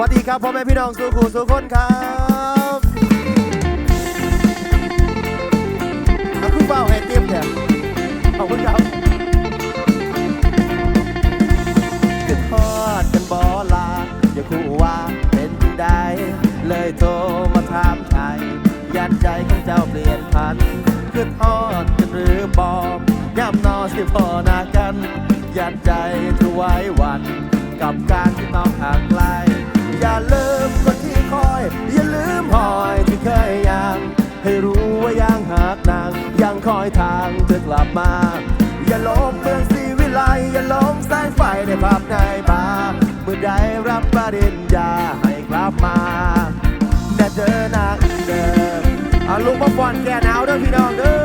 วัสดีครับพ่อแม่พี่น้องสู่ขู่สู่คนครับเอาคุณเป้าให้เตรียมแถมขอบคุณครับขึ้นทอดกันบอลาอย่าคู่ว่าเป็นจังใดเลยโทรมาถามไทยยันใจของเจ้าเปลี่ยนพันขึ้นทอดกันหรือบอมย่ำนอสิพอนากัน ยันใจถือไว้วัน กับการที่ต้องห่างไกล อย่าลืมคนที่คอย อย่าลืมหอยที่เคยยังให้รู้ว่ายังหากนาง ยังคอยทางเธอกลับมา อย่าหลงเมืองสีวิไลอย่าหลงแสงไฟในภาพในบาร์เมื่อได้รับปริญญาให้กลับมาแต่เจอนางเดิมเอาลุกมาฟอนแก่หนาวเด้อพี่น้องเด้อ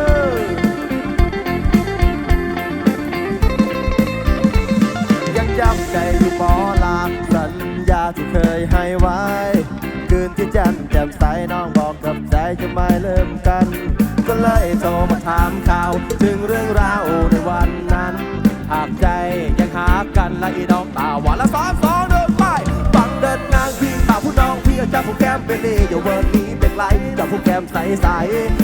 ให้ไว้คืนที่จันแจ่มใสน้องบอกกับใจจะไม่เริ่มกัน ก็เลยโทรมาถามข่าว ถึงเรื่องราวในวันนั้นหากใจยังหากันและอีน้องตาหวานละสามสองเดินไปฟังเดินนางพี่ตาผู้น้องพี่จะผู้แก้มเป็นนี่อย่าเวิร์นนี้เป็นไรจับผู้แก้มใสใส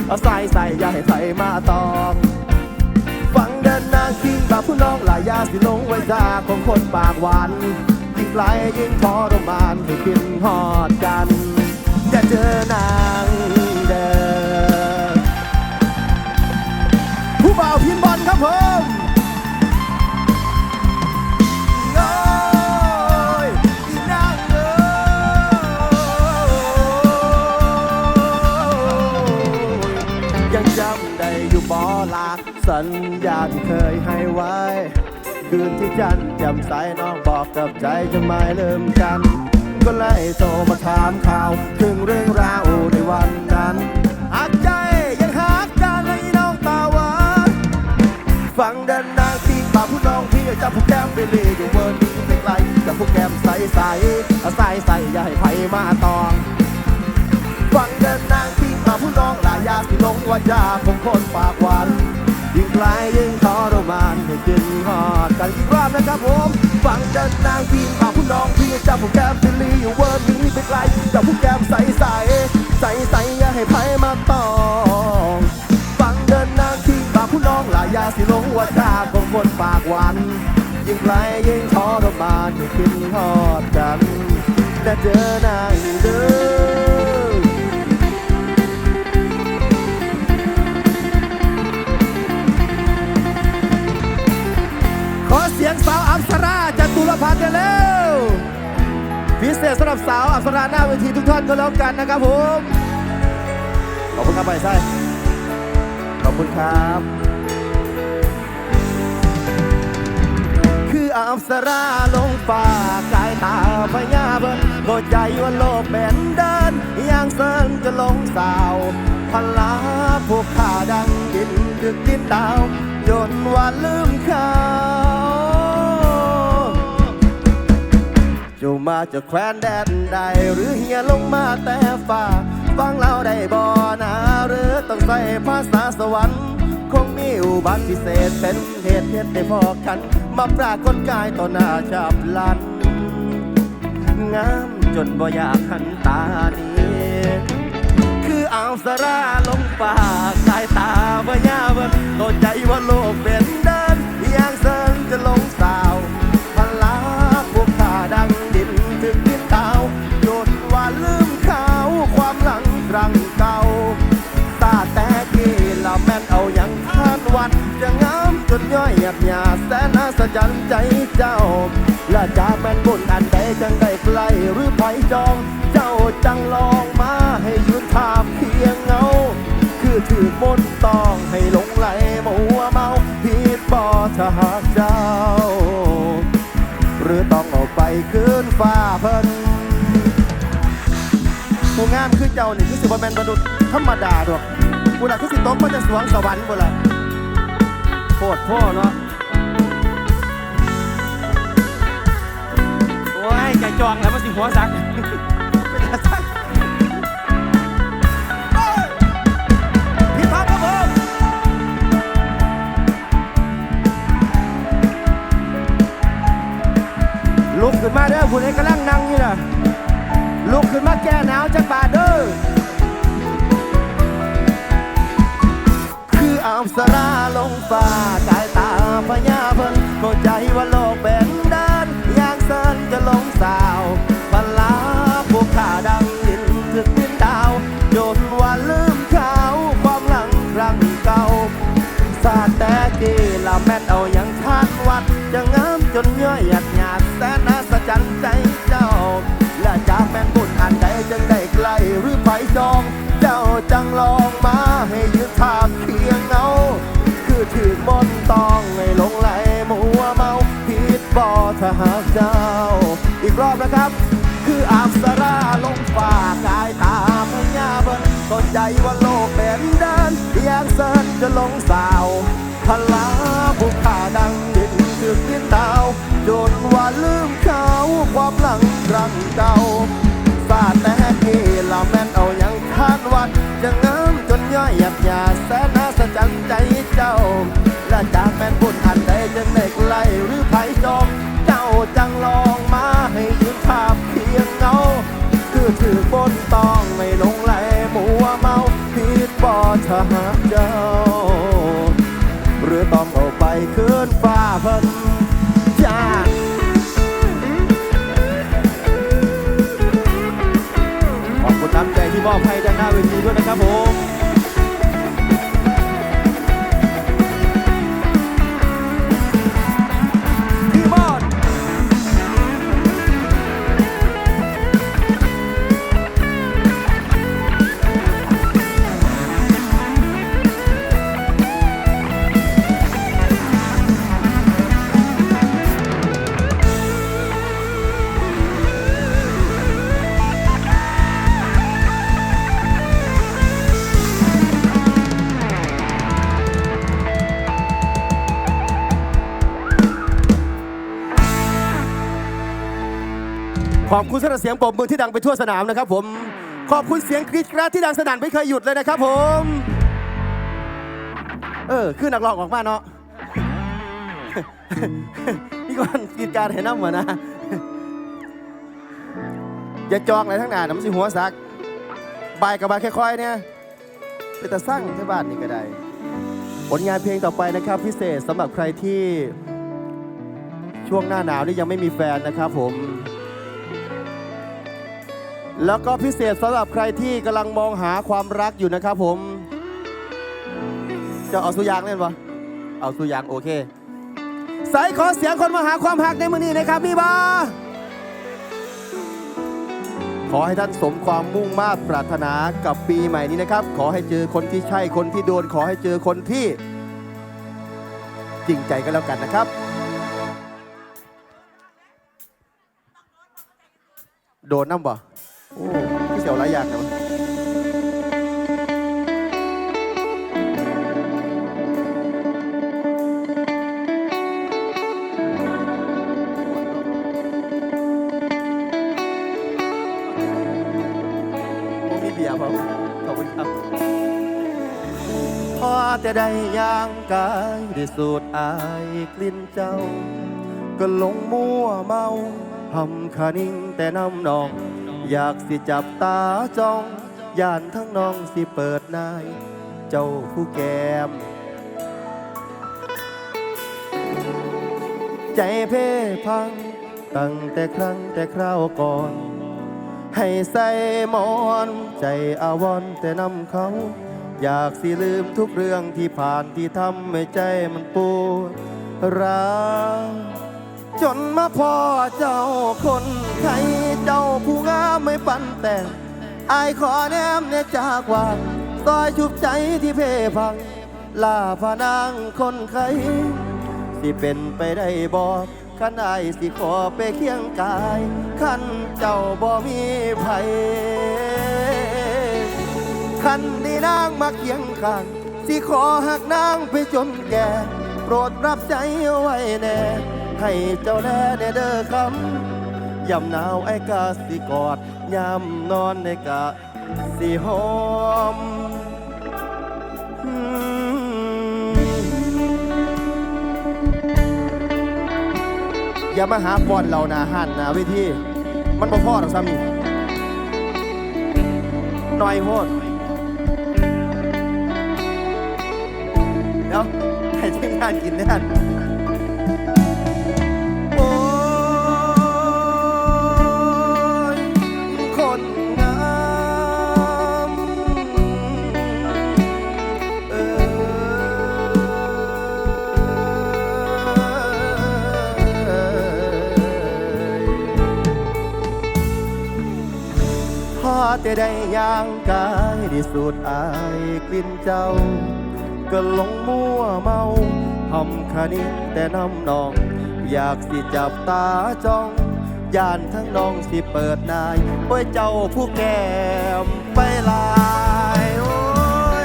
เอาใสใสอย่าให้ใครมาตองฟังเดินนางคิงแบบผู้น้องหลายยาสิลงไว้จากของคนปากหวาน ไกลยิ่งทรมานให้กินหอดกันจะเจอนางเดินผู้บ่าวพินบอลครับผมยังจำได้อยู่บอลาสัญญาที่เคยให้ไว้ คืนที่จันจำใสน้องบอกกับใจจะไม่เริ่มกัน ก็เลยโทรมาถามข่าว ถึงเรื่องราวในวันนั้นหากใจยังหากกันและอีน้องตาหวานฟังเดินนางพี่ป่าผู้น้องพี่จับผู้แก้มไปเลยอยู่เวิร์นนี้ไม่ไกลจับผู้แก้มใสใสใสใสอย่าให้ใครมาตองฟังเดินนางพี่มาผู้น้องหลายยาสิลงว่าจาของคนปากหวาน ยิ่งไกลยิ่งทรมานให้กินหอดกันอีกรอบนะครับผมฟังเดินนางพี่มาผู้น้องพี่จับผู้แก้มสิลีอยู่เวิร์ดนี้ไปไกลจับผู้แก้มใสใสใสใสอย่าให้ไผมาตองฟังเดินนางพี่มาผู้น้องหลายยาสิลงวาจาของคนปากหวานยิ่งไกลยิ่งทรมานให้กินหอดกันแต่เจอนางเด้อ เร็วพิเศษสำหรับสาวอัปสราหน้าเวทีทุกท่านก็แล้วกันนะครับผมขอบคุณครับไปไส้ขอบคุณครับ คืออัปสราลงฟ้ากายตาพญาเบิ้นโกใจว่าโลกแบนเดินอย่างเซินจะลงสาวพลาพวกข้าดังดินดึกดินดาวจนว่าลื มาจูมากแคว้นแดนใด หรือเฮียลงมาแต่ฟ้าฟังเราได้บ่นะหรือต้องใส่ภาษาสวรรค์คงมีอุบัติพิเศษเป็นเหตุเหตุได้พอกัน มาปรากฏกายต่อหน้าจับลัน งามจนบ่อยากหันตานี้ คือเอาสราลงป่าสายตาว่ยาเบินเข้าใจว่าโลกเป็นเดินย่างเซินจะลงสาว จะงามจนย่อยหยับหยาแสนอัศจรรย์ใจเจ้า และจากแม่นบุญอันใดจังได้ใกล้หรือไผจอง เจ้าจังลองมาให้ยืนทาบเพียงเงา คือถือมนตองให้หลงไหลมัวเมาผิดบ่ถ้าหากเจ้า หรือต้องเอาไปคืนฟ้าเพิ่นผู้งามคือเจ้านี่คือสิบ่แม่นมนุษย์ธรรมดาดอกกูน่ะคือสิตกมาจากสวงสวรรค์บ่ล่ะ โคตรพ่อเนาะโอ้ยใจจองแล้วมันสิหัวสักเป็นตาสักเอ้ยพี่ท็อปครับผมลุกขึ้นมาเด้อผู้ใดกำลังนั่งอยู่น่ะลุกขึ้นมาแก้หนาวจักบาท เข้าใจว่าโลกแบนด้านยางเซินจะลงสาวพลาพวกข้าดังดินถึกดินดาวจนว่าลืมเขาความหลังครั้งเก่าสาดแต่กีลาแม่เอาอย่างทานวัดจะงามจนย่อยหยาดหยาดแสนน่า ใจว่าโลกเป็นเดินยางเสินจะลงสาวพลาบุกขาดังดินคือกินดาวจนว่าลืมเขาความหลังรังเก่าสาด อบให้ด้านหน้าเวทีด้วยนะครับผม ขอบคุณสำหรับเสียงปรบมือที่ดังไปทั่วสนามนะครับ ผม ขอบคุณเสียงกรี๊ดกราดที่ดังสนั่นไม่เคยหยุดเลยนะครับ ผม เออขึ้นนักร้องออกมาเนาะนี่ก่อนกรีดการเห็นน้ำเหมือนนะ อย่าจองอะไรทั้งหนานะมันสิหัวซัก บายกับบายค่อยๆเนี่ยเป็นแต่สร้างที่บ้านนี่ก็ได้ ผลงานเพลงต่อไปนะครับ พิเศษสำหรับใครที่ช่วงหน้าหนาวนี่ยังไม่มีแฟนนะครับผม แล้วก็พิเศษสำหรับใครที่กำลังมองหาความรักอยู่นะครับผม จะเอาสุยางเล่นปะเอาสุยางโอเค สายขอเสียงคนมาหาความหักในมือนี้นะครับพี่บาขอให้ท่านสมความมุ่งมา่ปรารถนากับปีใหม่นี้นะครับ ขอให้เจอคนที่ใช่คนที่โดน ขอให้เจอคนที่ จริงใจก็แล้วกันนะครับ โดนน้ำบ่ โอ้พี่เสียวหลายอย่างนะวะโอ้มีเบียร์เปล่าขอบคุณครับพอแต่ได้ย่างกายได้สูดอายกลิ่นเจ้า ก็หลงมั่วเมาหำขานิ่งแต่น้ำนอง อยากสิจับตาจ้องย่านทั้งน้องสิเปิดนาย เจ้าผู้แกมใจเพ่พัง ตั้งแต่ครั้งแต่คราวก่อน ให้ใส่หมอนใจอาวรณ์แต่นำเขา อยากสิลืมทุกเรื่องที่ผ่านที่ทำให้ใจมันปวดร้าว จนมาพ่อเจ้าคนไทยเจ้าผู้งามไม่ปันแต่งอายขอแนมเนี่ยจากว่าซอยชุบใจที่เพพังลาพานางคนไข้สิเป็นไปได้บอกขันอายสิขอไปเคียงกายขันเจ้าบ่มีไผคันนี้นางมาเคียงข้างสิขอหักนางไปจนแก่ โปรดรับใจไว้แน่ ให้เจ้าแน่เด้อคำยำหนาวไอ้กาสิกอดยำนอนในกะสิหอมอย่ามาหาปอนเรานาหันนาเวิธีมันบ่พ่อหรอกซ้ำนี่หน่อยโหดเดี๋ยวให้ทีมงานกินด้วยกัน จะได้ย่างกายที่สุดอายกลิ่นเจ้า ก็หลงมั่วเมาหำคานิแต่น้ำนอง อยากสิจับตาจ้องย่านทั้งน้องสิเปิดนายโอ้ยเจ้าผู้แก้มไปลายโอ้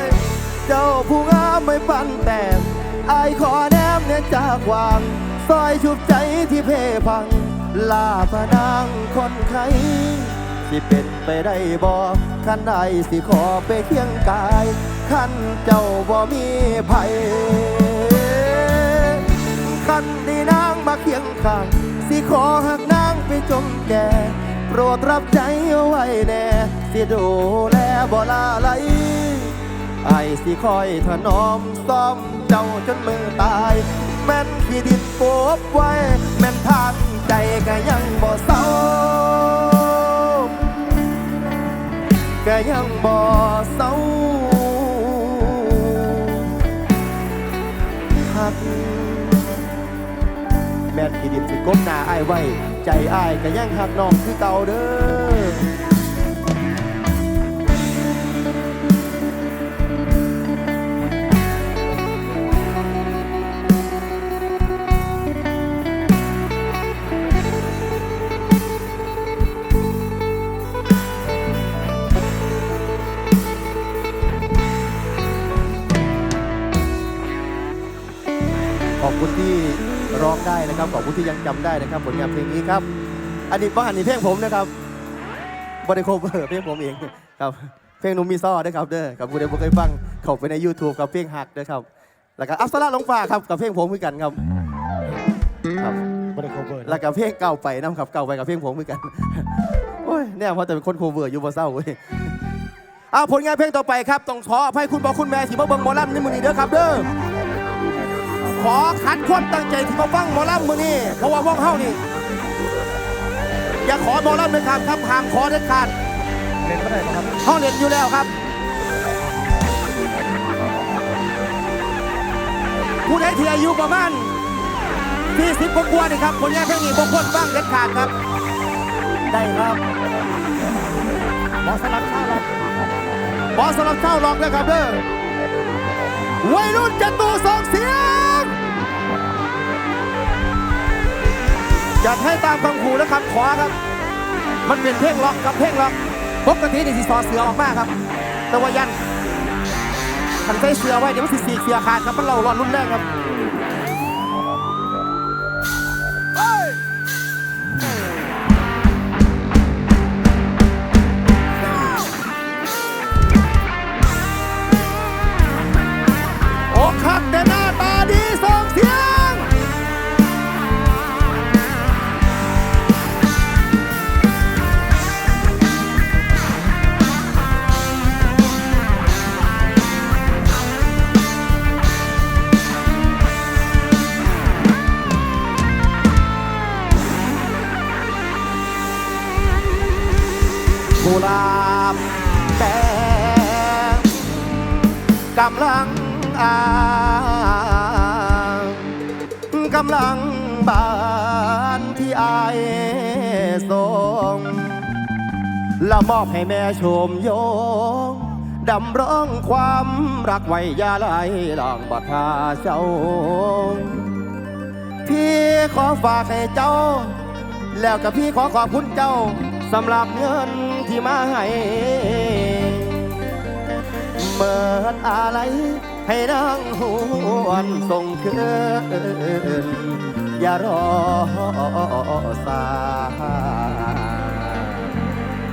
ยเจ้าผู้งามไม่ปันแต่งอายขอแนมเนี่ยจากวางซอยชุบใจที่เพพังลาพนางคนไข้ สิเป็นไปได้บ่ขันใดสิขอไปเคียงกายขันเจ้าบ่มีไผขันได้นางมาเคียงข้างสิขอหักนางไปจนแก่โปรดรับใจเอาไว้แน่สิดูแลบ่ลาไหลไอ้สิคอยถนอมซ่อมเจ้าจนมือตาย แม่นขี้ดินโปบไว้ แม่นทางใจก็ยังบ่เศร้า ก็ยังบ่เศร้าหักแม่นขีดิบสิก้มหน้าอ้ายไว้ ใจอ้ายก็ยังหักน้องคือเก่าเด้อ ที่ยังจำได้นะครับผลงานเพลงนี้ครับ อันนี้บ้านนี่เพลงผมนะครับบริโคเวอร์เพลงผมเองครับ เพลงหนุ่มมีซ้อด้วยครับเด้อกับผู้ใดบ่เคยฟังเข้าไปใน YouTube กับเพลงหักเด้อครับ แล้วก็อัปสราลงฟ้าครับกับเพลงผมเหมือนกันครับครับบริโภคเบิร์ดแล้วก็เพลงเก่าไปน้ำครับเก่าไปกับเพลงผมเหมือนกันโอ้ยเนี่ยเพราะแต่เป็นคนโคเวอร์อยู่บ่เศร้าเว้ยเอาผลงานเพลงต่อไปครับต้องขออภัยคุณบอกคุณแม่ที่มาเบิ่งหมอลำในมือนี้เด้อครับเด้อ ขอคัดความตั้งใจที่มาฟังหมอลำมือนี้เพราะว่าพวกเฮานี่อย่าขอหมอลำเลยครับครับห้ามขอเด็ดขาดเล่นไม่ได้ครับเฮาเล่นอยู่แล้วครับ ผู้ใดที่อายุประมาณ40กว่านี่ครับผลงานเพลงนี้บางคนฟังเด็ดขาดครับ ได้ครับหมอสลับชาลับบอสนับเช่าลองเลยครับเด้อวัยรุ่นจัตุสองเสียง จัดให้ตามคำขู่และคำขอครับ มันเป็นเพลงล็อกกับเพลงล็อกปกตินี่สีสอเสือออกมาครับ แต่ว่ายันขันใจเสือไว้เดี๋ยวมันสิสีเสือขาดครับมันเราร้อนรุ่นแรงครับ กุหลาบแดงกำลังอ่างกำลังบานที่อายส่งและมอบให้แม่ชมโยงดำร้องความรักไว้ยาไหลหลังบัดพาเจ้า พี่ขอฝากให้เจ้า แล้วกับพี่ขอขอบคุณเจ้า สำหรับเงินที่มาให้เปิดอะไรให้นางหวนส่งคืนอย่ารอสาย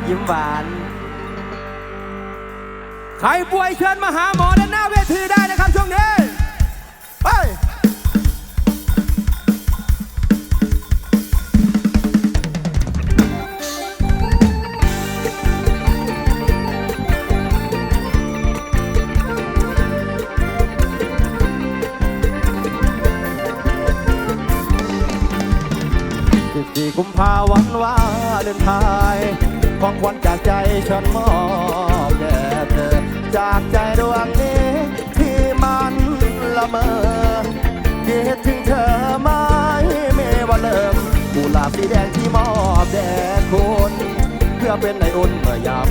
ยิ้มหวาน ใครป่วยเชิญมาหาหมอด้านหน้าเวทีได้นะครับช่วงนี้ กุมภาวันว่าเดินทายของควันจากใจฉันมอบแด่เธอ จากใจดวงนี้ที่มันละเมอคิดถึงเธอไม่เมว่าเลิกกุหลาบสีแดงที่มอบแด่คุณ เพื่อเป็นในอุ่นเมื่อยาม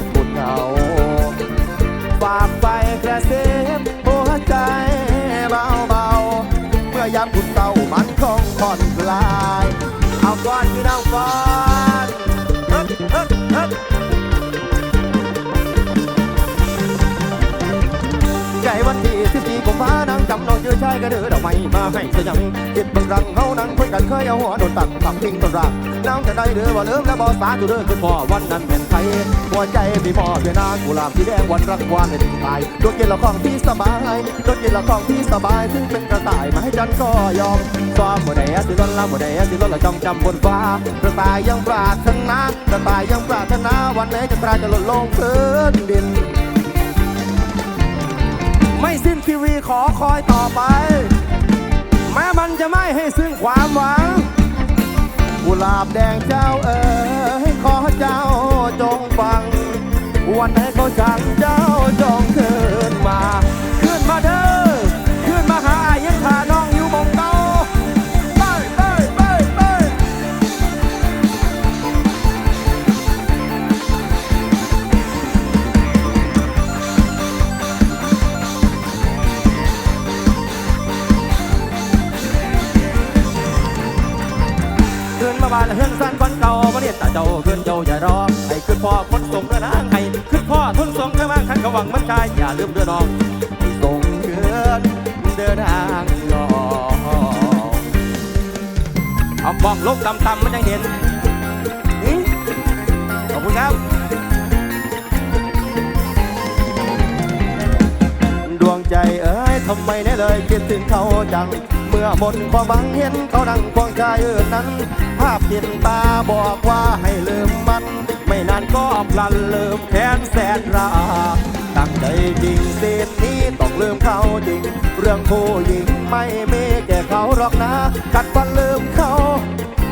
ชื่อชายกระเดือดอกไม้มาให้เสียยังจิตบังรังเขานั่งคุยกันเคยเอาหัวโดนตักฝักทิ้งต้นรักน้ำจะได้เดือว่าเริ่มแล้วบอสาจุเด้อคือพ่อวันนั้นเป็นไทยหัวใจพี่พ่อเพียนากุหลาบสีแดงวันรักวานเป็นตายโดนกินละของที่สบายโดนกินละของที่สบายถึงเป็นกระต่ายมาให้จันก็ยอมซ้อมบ่ได้สิล้นละบ่ได้สิล้นละจองจำบนฟ้ากระต่ายยังปรารถนากระต่ายยังปรารถนาวันไหนจะปราจะหล่นลงพื้นดิน ไม่สิ้นทีวีขอคอยต่อไป แม้มันจะไม่ให้ซึ่งความหวัง กุหลาบแดงเจ้าเอ๋ยขอเจ้าจงฟัง วันไหนเขาสั่งเจ้าจง ลืมเรือน้องส่งเรือนเดินทางยอเอาบอกลกต่ำๆมันยังเห็นขอบคุณครับ ดวงใจเอ้ยทำไมแน่เลยคิดถึงเขาจัง มื่อบนความหวังเห็นเขาดังควงใจอื่นนั้น ภาพติดตาบอกว่าให้ลืมมัน ไม่นานก็พลันลืมแค้นแสนราตั้งใจจริงสิ้นนี้ต้องลืมเขาจริง เรื่องผู้หญิงไม่มีแก่เขาหรอกนะ กัดฟันลืมเขา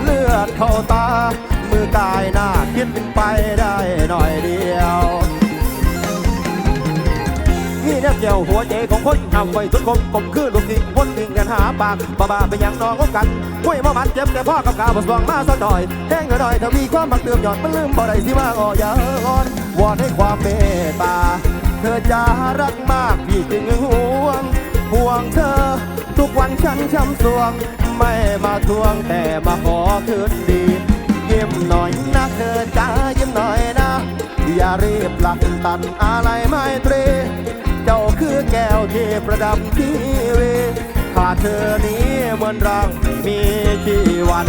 เลือดเข้าตา มือกายหน้าคิดไปได้หน่อยเดียว นี่แนบเกี่ยวหัวใจของคนทำไว้สุดคมผมคือลูกทิ้งวนวิ่งกันหาปากบ้าบ้าไปยังนองกันห้วยมามันเจ็บแต่พ่อกับกาบสวงมาสักหน่อยแห้งหน่อยถ้ามีความบักเติมหยอดมันลืมบ่ได้สิว่าอ่อย่าอ่อนวอนให้ความเมตตา เธอจะรักมากพี่จึงห่วง ห่วงเธอ ทุกวันฉันช้ำสวง ไม่มาทวงแต่มาขอคืนดียิ้มหน่อยนะเธอจ้ายิ้มหน่อยนะ อย่ารีบหลักตันอะไรไม่ตรี เจ้าคือแก้วที่ประดับทีวีขาดเธอนี้เหมือนร่างมีชีวัน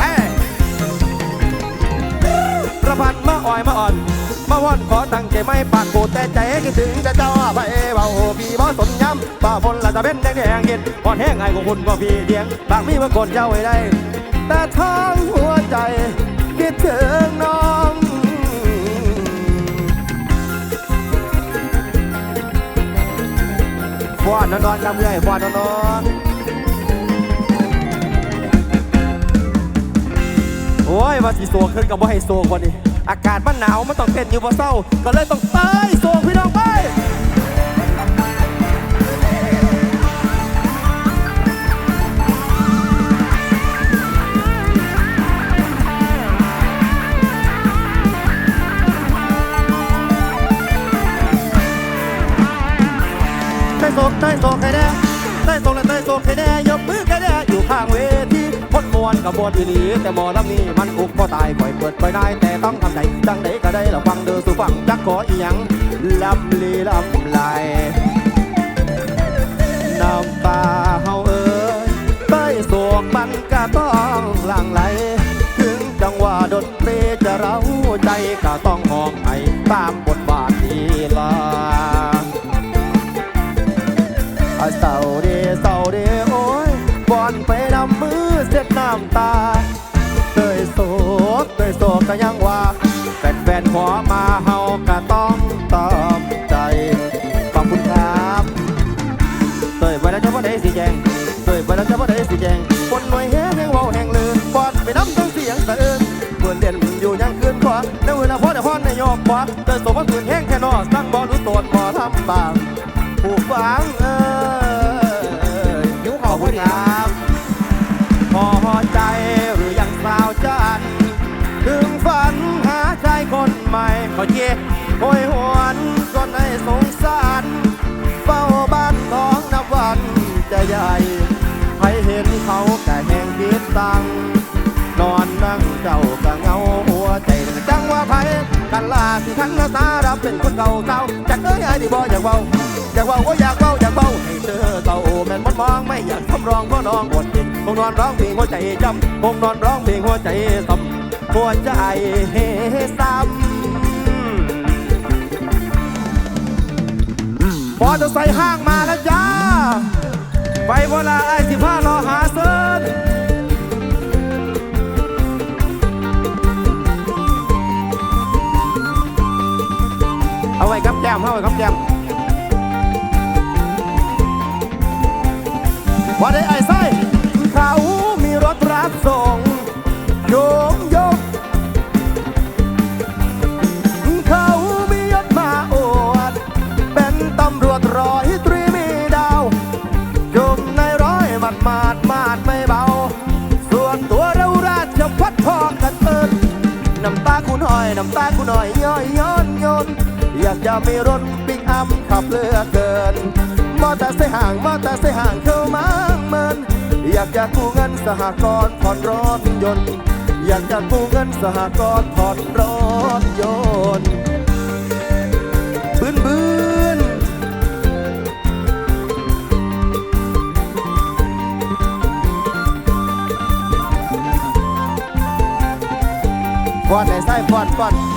เอ้ยประพันธ์มาอ่อยมาอ่อน มาว่อนขอตั้งใจไม่ปากโกแต่ใจคิดถึงจะเจ้าไปเบาพี่บ่สนย้ำป่าฝนละตะเป็นแดงแดงเย็นอ่อนแห้งไงของคุณก็พี่เดียงบางมีเมื่อกดเจ้าไว้ได้ แต่ทางหัวใจคิดถึง น้องฟอนนอนๆลำเมื่อยฟอนนอนโอ้ยว่าสิโซขึ้นกับว่าให้โซกว่านี้อากาศมันหนาวมันต้องเต้นอยู่บ่เศร้า ก็เลยต้องเต้ย โศกใต้โศกใครแน่ใต้โศกและใต้โศกใครแน่ยกมือใครแน่อยู่ข้างเวทีพดมวนกับมวนอีหลีแต่หมอลำนี้มันอุกบ่ตายปล่อยเปิดปล่อยได้แต่ต้องทำใจจังไหนก็ได้ละฟังเด้อสู่ฟังจักขออีหยังลำลีลำไหลน้ำตาเฮาเอ้ยใต้โศกมันก็ต้องหลั่งไหลถึงจังหวะดนตรีจะเร้าใจก็ต้องมองให้ตาม ควักเดินสมว่าตื่นแห้งแค่นอสั่งบอรู้ตนบ่ทำบางผูกฝังเอ้ยหิวขเขอบพคุอณครับพอใจหรือยังสาวจันถึงฝันหาชายคนใหม่ขอเย่โหยหวนจนให้สงสารเฝ้าบ้านท้องนับวันจะใหญ่ใครเห็นเขาแต่แห่งคิดตังนอนนั่งเจ้าก็เงาหัวใจจังว่าไผ กันลาที่ขันนาสารับเป็นคนเก่าเก่าจากเอ้ยไอ้ที่บ่อยากเบาอยากเบาก็อยากเบาอยากเบาให้เธอเต่าแม่นมันมองไม่อยากทำร้องเพราะน้องอดกินคงนอนร้องเพลงหัวใจจำคงนอนร้องเพลงหัวใจซ้ำหัวใจเฮซ้ำมอเตอร์ไซค์ห้างมาแล้วจ้าไปเวลาไอ้สิพารอหาเซิน เอาไว้ครับแก้มเอาไว้ครับแก้มว่าได้ไอ้ไส้เขามีรถรับส่งโยงโยงเขามียศมาอวดเป็นตำรวจร้อยตรีมีดาวจมในร้อยมัดมาดมาดไม่เบา ส่วนตัวเราราชพัดพอกันเอินน้ำตาคุณหอย น้ำตาคุณหอยย้อยย้อย อยากจะมีรถปิกอัพขับเลือเกิน มอแต่เสห่างมอแต่เสห่างเข้ามาเมินอยากจะกู้เงินสหกรณ์ผ่อนรถยนต์ อยากจะกู้เงินสหกรณ์ผ่อนรถยนต์บืนบืนฟอนไหนไส้ฟอนฟอน